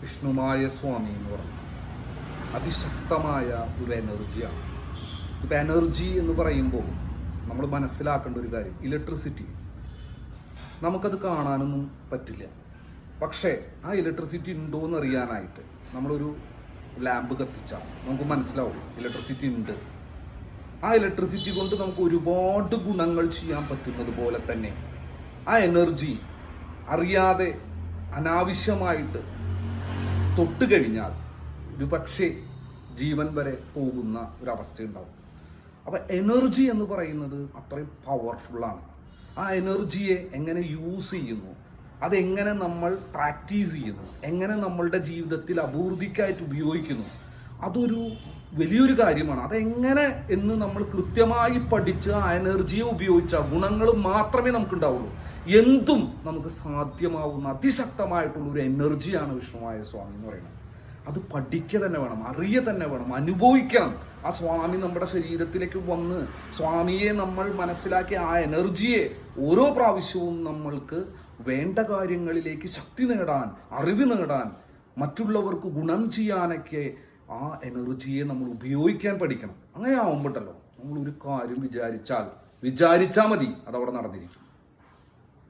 വിഷ്ണുമായ സ്വാമി എന്ന് പറഞ്ഞു. അതിശക്തമായ ഒരു എനർജിയാണ് ഇപ്പം എനർജി എന്ന് പറയുമ്പോൾ നമ്മൾ മനസ്സിലാക്കേണ്ട ഒരു കാര്യം ഇലക്ട്രിസിറ്റി നമുക്കത് കാണാനൊന്നും പറ്റില്ല. പക്ഷേ ആ ഇലക്ട്രിസിറ്റി ഉണ്ടോ എന്ന് അറിയാനായിട്ട് നമ്മളൊരു ലാമ്പ് കത്തിച്ചാൽ നമുക്ക് മനസ്സിലാവും ഇലക്ട്രിസിറ്റി ഉണ്ട്. ആ ഇലക്ട്രിസിറ്റി കൊണ്ട് നമുക്ക് ഒരുപാട് ഗുണങ്ങൾ ചെയ്യാൻ പറ്റുന്നത് പോലെ തന്നെ ആ എനർജി അറിയാതെ അനാവശ്യമായിട്ട് തൊട്ട് കഴിഞ്ഞാൽ ഒരു പക്ഷേ ജീവൻ വരെ പോകുന്ന ഒരവസ്ഥ ഉണ്ടാവും അപ്പം എനർജി എന്ന് പറയുന്നത് അത്രയും പവർഫുള്ളാണ് ആ എനർജിയെ എങ്ങനെ യൂസ് ചെയ്യുന്നു? അതെങ്ങനെ നമ്മൾ പ്രാക്ടീസ് ചെയ്യുന്നു? എങ്ങനെ നമ്മളുടെ ജീവിതത്തിൽ അപൂർത്തിക്കായിട്ട് ഉപയോഗിക്കുന്നു? അതൊരു വലിയൊരു കാര്യമാണ്. അതെങ്ങനെ എന്ന് നമ്മൾ കൃത്യമായി പഠിച്ച് ആ എനർജിയെ ഉപയോഗിച്ച ഗുണങ്ങൾ മാത്രമേ നമുക്ക് ഉണ്ടാവുള്ളൂ എന്തും നമുക്ക് സാധ്യമാവുന്ന അതിശക്തമായിട്ടുള്ള ഒരു എനർജിയാണ് വിഷ്ണുവായ സ്വാമി എന്ന് പറയുന്നത്. അത് പഠിക്കുക തന്നെ വേണം അറിയ തന്നെ വേണം അനുഭവിക്കണം. ആ സ്വാമി നമ്മുടെ ശരീരത്തിലേക്ക് വന്ന് സ്വാമിയെ നമ്മൾ മനസ്സിലാക്കിയ ആ എനർജിയെ ഓരോ പ്രാവശ്യവും നമ്മൾക്ക് വേണ്ട കാര്യങ്ങളിലേക്ക് ശക്തി നേടാൻ അറിവ് നേടാൻ മറ്റുള്ളവർക്ക് ഗുണം ചെയ്യാനൊക്കെ ആ എനർജിയെ നമ്മൾ ഉപയോഗിക്കാൻ പഠിക്കണം. അങ്ങനെ ആവുമ്പോട്ടല്ലോ നമ്മൾ ഒരു കാര്യം വിചാരിച്ചാൽ വിചാരിച്ചാൽ മതി അതവിടെ നടന്നിരിക്കും.